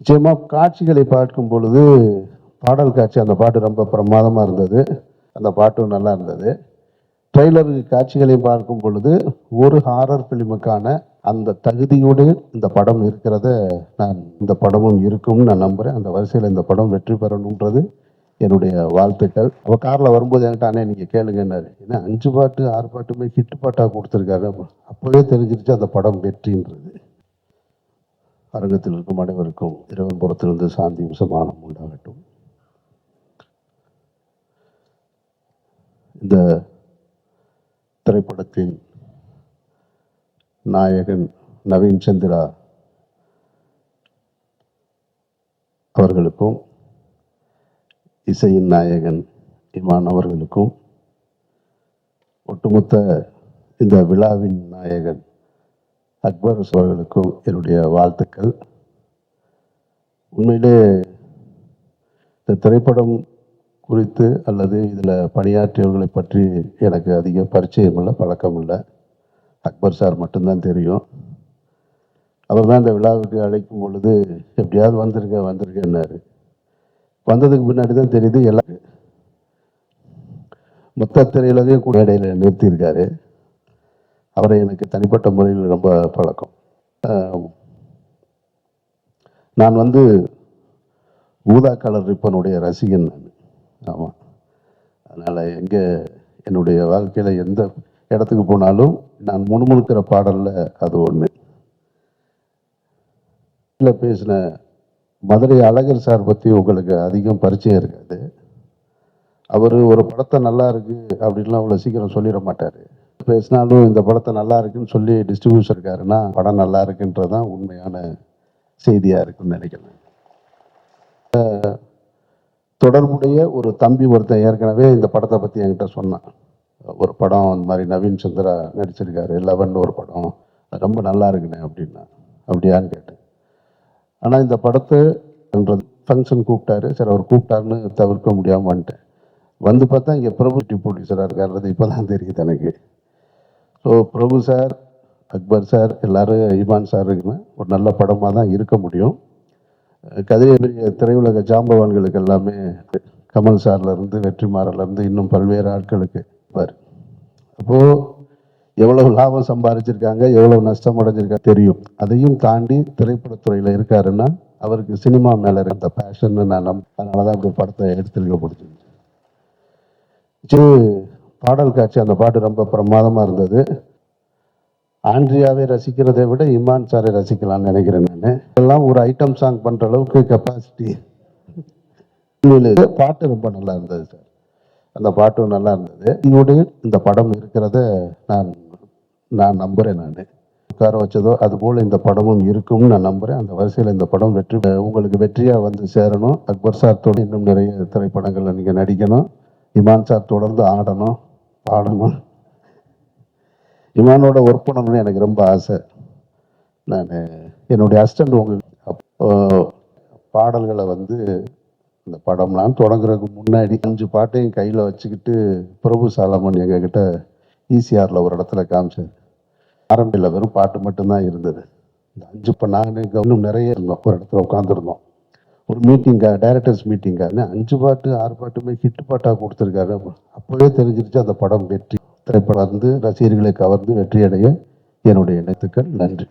நிச்சயமாக காட்சிகளை பார்க்கும் பொழுது பாடல் காட்சி அந்த பாட்டு ரொம்ப பிரமாதமாக இருந்தது. அந்த பாட்டும் நல்லா இருந்தது. ட்ரெய்லர் காட்சிகளை பார்க்கும் பொழுது ஒரு ஹாரர் ஃபிலிமுக்கான அந்த தகுதியோடு இந்த படம் இருக்கிறத நான் இந்த படமும் இருக்கும்னு நான் நம்புகிறேன் அந்த வரிசையில் இந்த படம் வெற்றி பெறணுன்றது என்னுடைய வாழ்த்துக்கள். அவள் காரில் வரும்போது என்கிட்ட அண்ணே நீங்கள் கேளுங்கன்னாரு ஏன்னா அஞ்சு பாட்டு ஆறு பாட்டுமே ஹிட் பாட்டாக கொடுத்துருக்காரு. அப்போவே தெரிஞ்சிருச்சு அந்த படம் வெற்றின்றது. அரங்கத்தில் இருக்கும் அனைவருக்கும் இறைவன் புறத்திலிருந்து சாந்தியும் சமானம் உண்டாகட்டும். இந்த திரைப்படத்தின் நாயகன் நவீன் சந்திரா அவர்களுக்கும் இசையின் நாயகன் இமான் அவர்களுக்கும் ஒட்டுமொத்த இந்த விழாவின் நாயகன் அக்பர் அவர்களுக்கும் என்னுடைய வாழ்த்துக்கள். உண்மையிலே இந்த திரைப்படம் குறித்து அல்லது இதில் பணியாற்றியவர்களை பற்றி எனக்கு அதிக பரிச்சயம் இல்லை பழக்கம் இல்லை அக்பர் சார் மட்டும்தான் தெரியும். அவர் தான் இந்த விழாவுக்கு அழைக்கும் பொழுது எப்படியாவது வந்திருக்க வந்திருக்கேன்னாரு வந்ததுக்கு பின்னாடி தான் தெரியுது எல்லாம் மொத்த திரையுலகையும் கூட இடையில நிறுத்தியிருக்காரு. அவரை எனக்கு தனிப்பட்ட முறையில் ரொம்ப பழக்கம். நான் வந்து ஊதா கலர் ரிப்பனுடைய ரசிகன் நான். ஆமாம் அதனால் எங்கே என்னுடைய வாழ்க்கையில் எந்த இடத்துக்கு போனாலும் நான் முணுமுணுக்கிற பாடலில் அது ஒன்று இல்லை பேசின மதுரை அழகர் சார் பற்றி உங்களுக்கு அதிகம் பரிச்சயம் இருக்காது. அவர் ஒரு படத்தை நல்லா இருக்குது அப்படின்லாம் அவ்வளோ சீக்கிரம் சொல்லிட மாட்டார். பேசினாலும் இந்த படத்தை நல்லா இருக்குன்னு சொல்லி டிஸ்ட்ரிபியூஷன் இருக்காருன்னா படம் நல்லா இருக்குன்றது தான் உண்மையான செய்தியாக இருக்குன்னு நினைக்கிறேன். தொடர்புடைய ஒரு தம்பி ஒருத்தன் ஏற்கனவே இந்த படத்தை பற்றி என்கிட்ட சொன்னான். ஒரு படம் அந்த மாதிரி நவீன் சந்திரா நடிச்சிருக்காரு லெவன் ஒரு படம். ரொம்ப நல்லா இருக்குண்ணே அப்படின்னா அப்படியான்னு கேட்டேன். ஆனால் இந்த படத்தைன்றது ஃபங்க்ஷன் கூப்பிட்டாரு. சரி அவர் கூப்பிட்டாருன்னு தவிர்க்க முடியாமல் வந்துட்டேன். வந்து பார்த்தா இங்கே பிரபு ப்ரொடியூசராக இருக்காருறது இப்போ தான் தெரியுது எனக்கு. So Prabhu sir Akbar sir எல்லாரும் இமான் சார் இருக்குன்னு ஒரு நல்ல படமாக தான் இருக்க முடியும். கதிரை பெரிய திரையுலக ஜாம்பவான்களுக்கு எல்லாமே கமல் சார்லேருந்து வெற்றிமாறலேருந்து இருந்து இன்னும் பல்வேறு ஆட்களுக்கு பாரு அப்போது எவ்வளவு லாபம் சம்பாதிச்சிருக்காங்க எவ்வளவு நஷ்டம் அடைஞ்சிருக்கா தெரியும். அதையும் தாண்டி திரைப்படத்துறையில் இருக்காருன்னா அவருக்கு சினிமா மேலே இருந்த பேஷன்னு நான் நம்ப அதனால தான் இந்த படத்தை எடுத்துருக்க பிடிச்சிருந்துச்சு பாடல் காட்சி அந்த பாட்டு ரொம்ப பிரமாதமாக இருந்தது. ஆண்ட்ரியாவை ரசிக்கிறதை விட இமான் சாரை ரசிக்கலாம்னு நினைக்கிறேன் நான். எல்லாம் ஒரு ஐட்டம் சாங் பண்ணுற அளவுக்கு கெப்பாசிட்டி பாட்டு ரொம்ப நல்லா இருந்தது சார். அந்த பாட்டும் நல்லா இருந்தது. இதோடு இந்த படம் இருக்கிறத நான் நான் நம்புகிறேன் நான். உட்கார வச்சதோ அதுபோல் இந்த படமும் இருக்கும்னு நான் நம்புகிறேன் அந்த வரிசையில் இந்த படம் வெற்றி உங்களுக்கு வெற்றியாக வந்து சேரணும். அக்பர் சார் தொடர்ந்து இன்னும் நிறைய திரைப்படங்களில் நீங்கள் நடிக்கணும். இமான் சார் தொடர்ந்து ஆடணும். பாடணும் இமானோட ஒர்க் பண்ணணும்னு எனக்கு ரொம்ப ஆசை. நான் என்னுடைய அசிஸ்டண்ட் உங்களுக்கு அப்போ பாடல்களை வந்து இந்த படம்லாம் தொடங்குறதுக்கு முன்னாடி அஞ்சு பாட்டையும் கையில் வச்சுக்கிட்டு பிரபு சாலமன் எங்ககிட்ட ஈசிஆரில் ஒரு இடத்துல காமிச்சார். ஆரம்பியில் வெறும் பாட்டு மட்டும்தான் இருந்தது. இந்த அஞ்சு இப்போ நாங்கள் இன்னும் நிறைய இருந்தோம். ஒரு இடத்துல உட்காந்துருந்தோம் ஒரு மீட்டிங்காக டைரக்டர்ஸ் மீட்டிங்காக அஞ்சு பாட்டு ஆறு பாட்டுமே ஹிட் பாட்டாக கொடுத்துருக்காரு. அப்போவே தெரிஞ்சிருச்சு அந்த படம் வெற்றி. திரைப்படம் வந்து ரசிகர்களை கவர்ந்து வெற்றியடைய என்னுடைய இணைத்துக்கள். நன்றி.